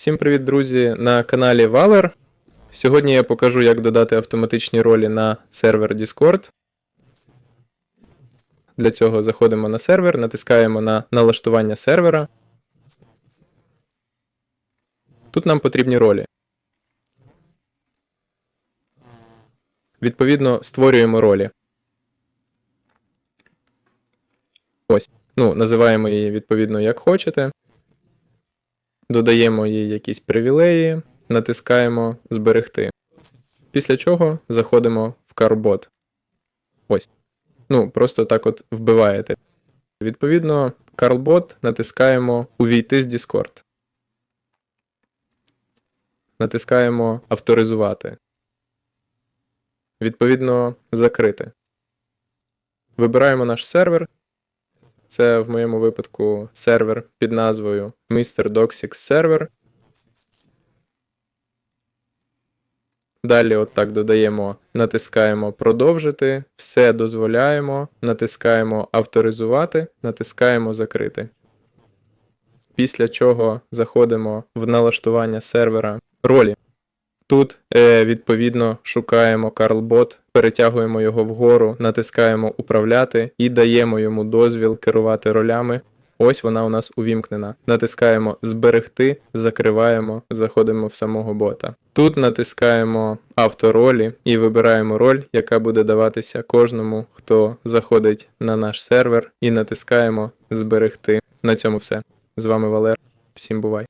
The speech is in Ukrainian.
Всім привіт, друзі! На каналі Valor. Сьогодні я покажу, як додати автоматичні ролі на сервер Discord. Для цього заходимо на сервер, натискаємо на налаштування сервера. Тут нам потрібні ролі. Відповідно, створюємо ролі. Ось. Ну, називаємо її відповідно як хочете. Додаємо їй якісь привілеї, натискаємо Зберегти. Після чого заходимо в CarBot. Ось. Ну, просто так от вбиваєте. Відповідно, CarBot натискаємо Увійти з Discord. Натискаємо Авторизувати. Відповідно, закрити. Вибираємо наш сервер. Це в моєму випадку сервер під назвою Mr. Doxix Server. Далі от так додаємо, натискаємо продовжити, все дозволяємо, натискаємо авторизувати, натискаємо закрити. Після чого заходимо в налаштування сервера ролі. Тут, е, відповідно, шукаємо CarlBot, перетягуємо його вгору, натискаємо управляти і даємо йому дозвіл керувати ролями. Ось вона у нас увімкнена. Натискаємо зберегти, закриваємо, заходимо в самого бота. Тут натискаємо авторолі і вибираємо роль, яка буде даватися кожному, хто заходить на наш сервер, і натискаємо зберегти. На цьому все. З вами Валер. Всім бувай!